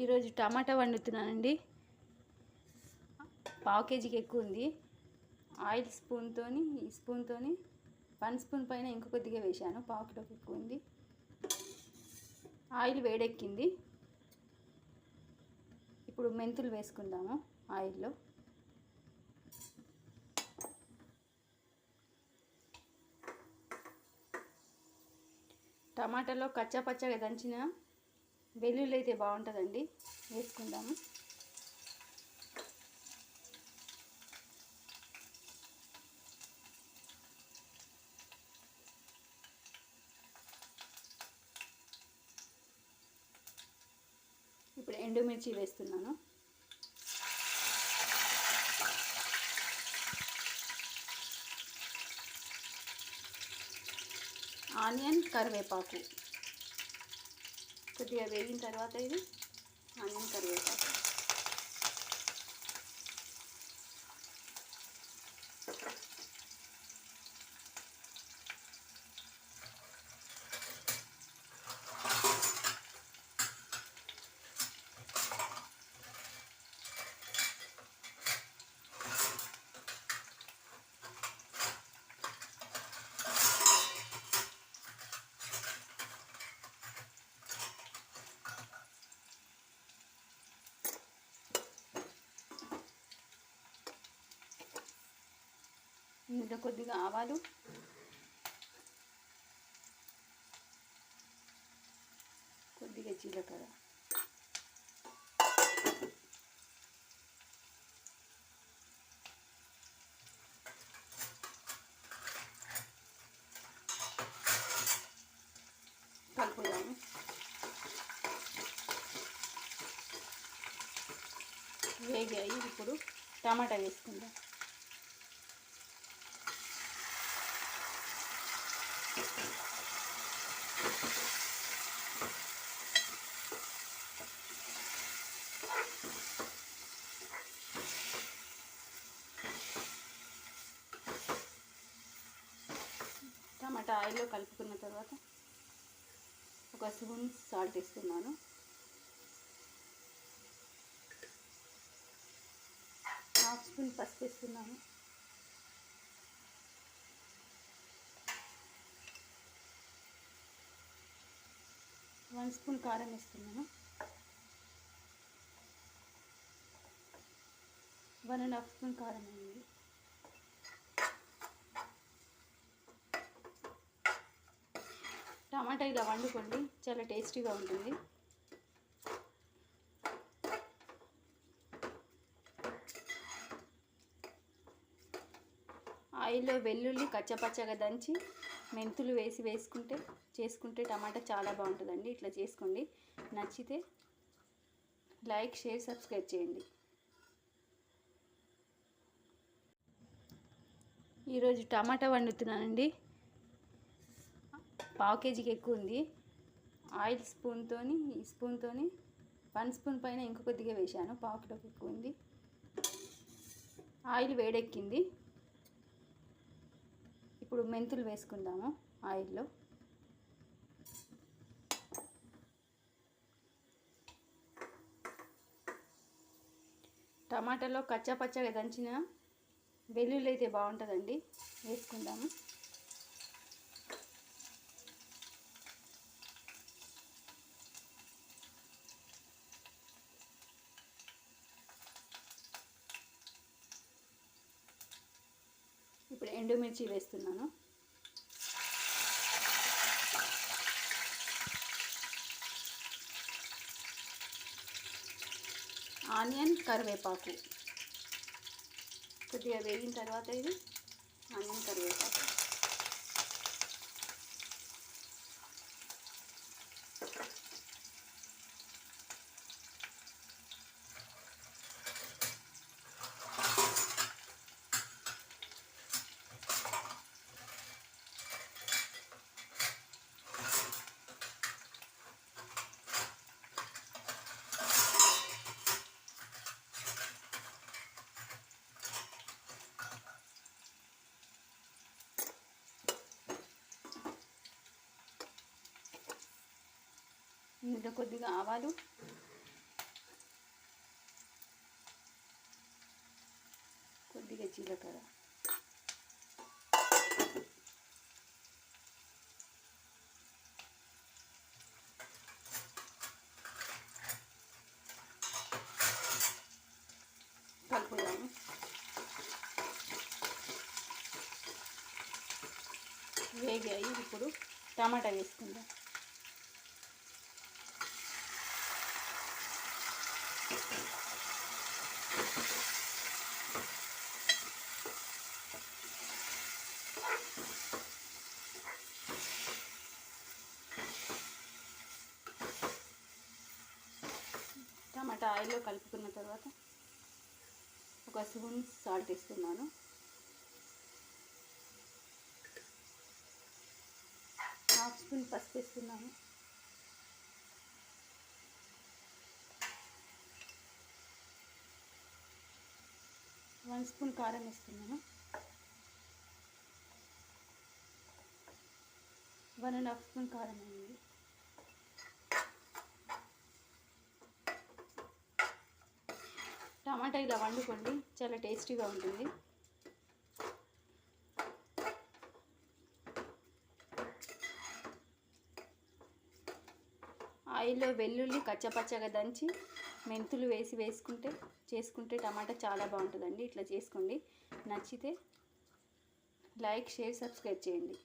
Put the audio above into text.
ఈరోజు టమాటా వండుతున్నానండి. పావు కేజీకి ఎక్కువ ఉంది. ఆయిల్ స్పూన్తో ఈ స్పూన్తో వన్ స్పూన్ పైన ఇంకొద్దిగా వేశాను. పావు కిలోకి ఎక్కువ ఉంది. ఆయిల్ వేడెక్కింది. ఇప్పుడు మెంతులు వేసుకుందాము ఆయిల్లో. టమాటాలో కచ్చా పచ్చగా దంచిన వెల్లుల్లి అయితే బాగుంటుందండి. వేసుకుందాము. ఇప్పుడు ఎండుమిర్చి వేస్తున్నాను. ఆనియన్ కరివేపాకు. కొద్దిగా వేగిన తర్వాత ఇది ఆనియన్ కరివేపాకు. ఇందులో కొద్దిగా ఆవాలు. కొద్దిగా జీలకర్ర. కలుపుదాము. వేగాయి ఇప్పుడు టమాటా వేసుకుందాం. టమాటా ఆయిల్లో కలుపుకున్న తర్వాత ఒక స్పూన్ సాల్ట్ ఇస్తున్నాను హాఫ్ స్పూన్ పసుపు ఇస్తున్నాను వన్ స్పూన్ కారం ఇస్తున్నాను వన్ అండ్ హాఫ్ స్పూన్ కారం అయింది టమాటా ఇలా వండుకోండి. చాలా టేస్టీగా ఉంటుంది. ఆయిల్లో వెల్లుల్లి కచ్చపచ్చగా దంచి మెంతులు వేసి వేసుకుంటే చేసుకుంటే టమాటా చాలా బాగుంటుందండి. ఇట్లా చేసుకోండి. నచ్చితే లైక్ షేర్ సబ్స్క్రైబ్ చేయండి. ఈరోజు టమాటా వండుతున్నానండి. పావు కేజీకి ఎక్కువ ఉంది. ఆయిల్ స్పూన్తో ఈ స్పూన్తో వన్ స్పూన్ పైన ఇంకో కొద్దిగా వేశాను. పావు కిలోకి ఎక్కువ ఉంది. ఆయిల్ వేడెక్కింది. ఇప్పుడు మెంతులు వేసుకుందాము ఆయిల్లో. టమాటాలో కచ్చా పచ్చగా దంచిన వెల్లుల్లి అయితే బాగుంటుందండి. వేసుకుందాము ఇప్పుడు ఎండుమిర్చి వేస్తున్నాను. ఆనియన్ కరివేపాకు. కొద్దిగా వేగిన తర్వాత ఇది ఆనియన్ కరివేపాకు. ఇందులో కొద్దిగా ఆవాలు. కొద్దిగా జీలకర్ర. వేగాయి ఇప్పుడు టమాటా వేసుకుందాం. టమాటా ఆయిల్లో కలుపుకున్న తర్వాత ఒక స్పూన్ సాల్ట్ వేస్తున్నాను. హాఫ్ స్పూన్ పసుపు ఇస్తున్నాను వన్ స్పూన్ కారం వేస్తున్నాను వన్ అండ్ హాఫ్ స్పూన్ కారం అయింది టమాటా ఇలా వండుకోండి. చాలా టేస్టీగా ఉంటుంది. ఆయిల్లో వెల్లుల్లి కచ్చపచ్చగా దంచి మెంతులు వేసి వేసుకుంటే చేసుకుంటే టమాటా చాలా బాగుంటుందండి. ఇట్లా చేసుకోండి. నచ్చితే లైక్ షేర్ సబ్స్క్రైబ్ చేయండి.